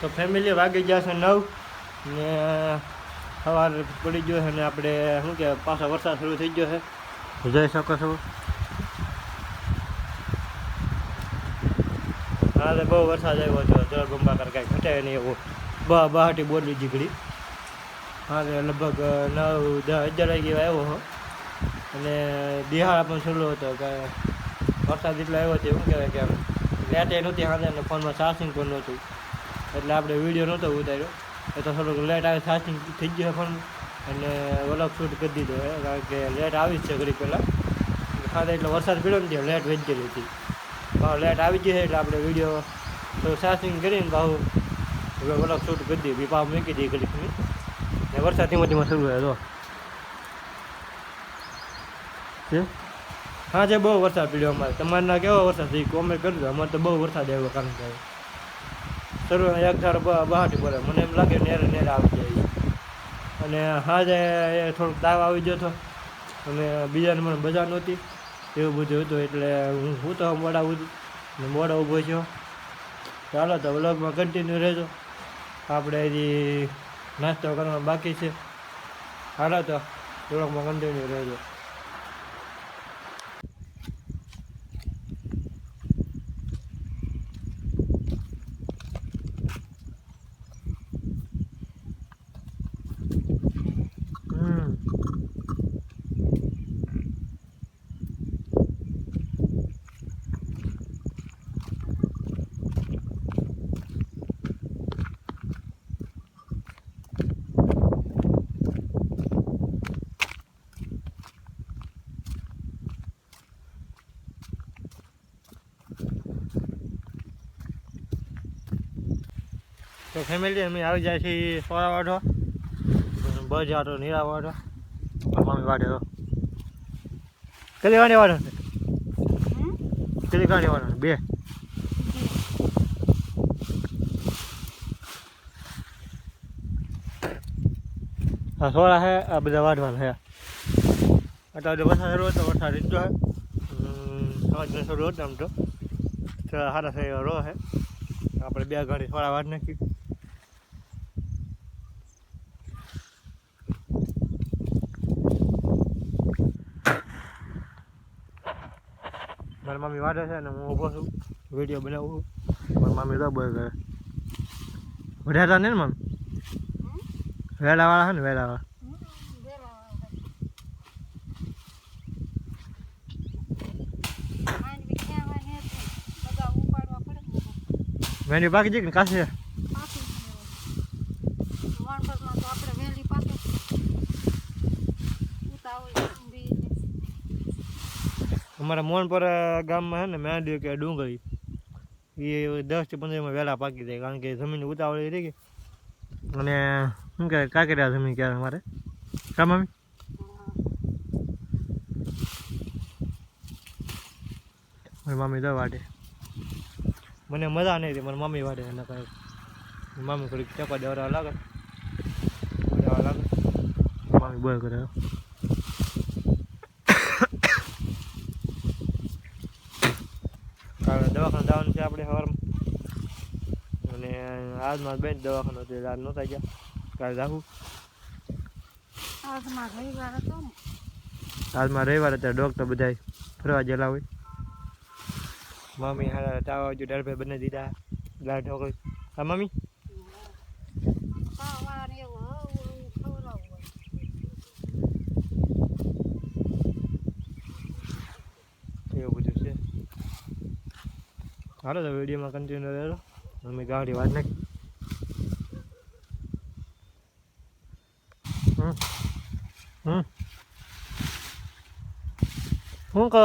તો ફેમિલી વાગી ગયા છે નવ ને સવાર પડી ગયો છે ને આપણે શું કે પાછો વરસાદ શરૂ થઈ ગયો છે. જોઈ શકો છો હા બહુ વરસાદ આવ્યો હતો જળ બંબાકાર કાંઈ ઘટાય નહીં એવો. બા બહાટી બોલી જીગડી હા લગભગ નવ દસ અગિયાર વાગે આવ્યો હો. અને દિહાળ પણ છેલ્લો હતો કે વરસાદ એટલો આવ્યો હતો શું કહેવાય કે લેટે નહોતી હાથે ફોનમાં ચાર્જિંગ પણ નહોતું. એટલે આપણે વીડિયો નહોતો ઉતાર્યો. એ તો થોડુંક લેટ આવે ચાર્જિંગ થઈ ગયો ફોન અને વલોગ શૂટ કરી દીધો હે, કારણ કે લેટ આવી જ છે ઘડી પહેલાં. ખાતે એટલે વરસાદ પડ્યો ને ત્યાં લેટ વધી ગયેલી હતી. ભાવ લેટ આવી ગઈ છે એટલે આપણે વીડિયો થોડું ચાર્જિંગ કરીને ભાવ વલોગ શૂટ કરી બી ભાવ મૂકી દઈએ ઘડીકની ને વરસાદ ધીમે ધીમે શરૂ થયો તો હા? છે બહુ વરસાદ પડ્યો અમારે. તમારે કેવો વરસાદ થઈ કોમેન્ટ કરજો. અમારે તો બહુ વરસાદ આવ્યો, કારણ કે શરૂ એક ધારો બહાટી પડે. મને એમ લાગે નેરે નેરે આવી જાય અને હાજે એ થોડોક તાવ આવી ગયો હતો. અને બીજાને મને મજા નહોતી. એવું બધું હતું એટલે હું હું તો મોડા ઉઠ ને મોડા ઊભો છો. ચાલો તો વ્લોગમાં કન્ટિન્યુ રહેજો. આપણે હજી નાસ્તો કરવાનો બાકી છે. હાલો તો વ્લોગમાં કન્ટિન્યુ રહેજો હમ તો ફેમિલી અમે આવી જાય છે સોળા વાઢો બસ આટો નીરા વાઢો મમ્મી વાઢે તો. કેટલી ગાડી વાઢો કેટલી ગાડી વાઢો? બે. આ સોળા છે આ બધા વાઢવાના છે અત્યારે વરસાદ શરૂ હતો વરસાદ રીતો છે સમાજને શરૂ હતો આમ તો. સારા થઈ રો છે આપણે બે ગાડી સોળા વાર નાખી. મારી મમ્મી વાઢે છે અને હું ઊભો છું. વીડિયો બનાવું. છું મારી મમ્મી તો બોય કરે. વઢાતા ને મમ્મી વેલાવાળા છે ને વેલાવાળા. મેન્યુ બાકી છે કે કાશે? અમારા મોનપરા ગામમાં છે ને મેંડી કે ડુંગળી. એ દસથી પંદરમાં વહેલા પાકી જાય, કારણ કે જમીન ઉતાવળી રહી ગઈ. અને શું કહેવાય, કાંકરિયા જમીન ક્યારે અમારે. કા મમ્મી? મારી મમ્મી તો વાટે મને મજા નહીં હતી મારી મમ્મી વાટે એને કાંઈ મમ્મી થોડીક ચપા દેવડા લાગે. દેવા લાગે. મમ્મી બોય કરે કાલે દવાખાને જવાનું છે આપણે સવારમાં અને આજમાં બેન દવાખાનો હતું આજ નહોતા ગયા. કાલે જાવું આજમાં રવિવાર હતા ડોક્ટર બધા ફરવા ગયેલા હોય. મમ્મી હારા તાવા હજુ ડાળ ભાઈ બને દીધા. દાળ ઢોકળી હા મમ્મી? એવું બધું છે. હાલો તો વિડીયોમાં કન્ટિન્યુ રહેલો. અમે ગાડી વાત નાખી. હમ. શું કહો?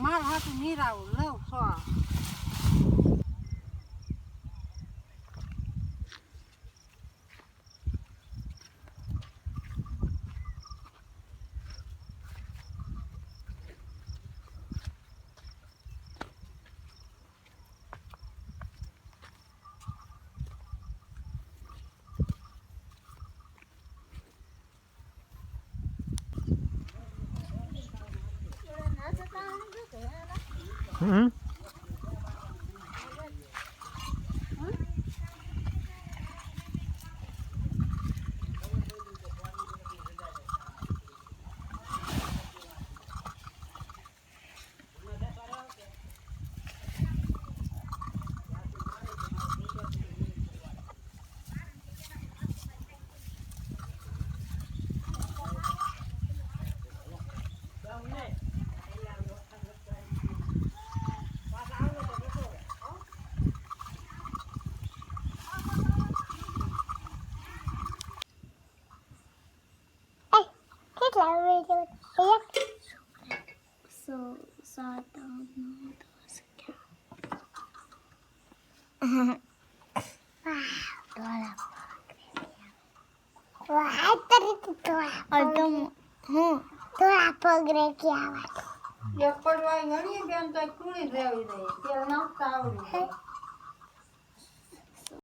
મારા હાથ નીરાવું લઉં સો હમ કેટલા વિડિયો એક સો સાત આઠ નવ દસ વાહ તરી તો અડમ હું થોડા પગરે કે આવા એક પડવાય ગણીએ બેન તો કુણી જ રહેવી દે તેલ નાખતા આવડી જાય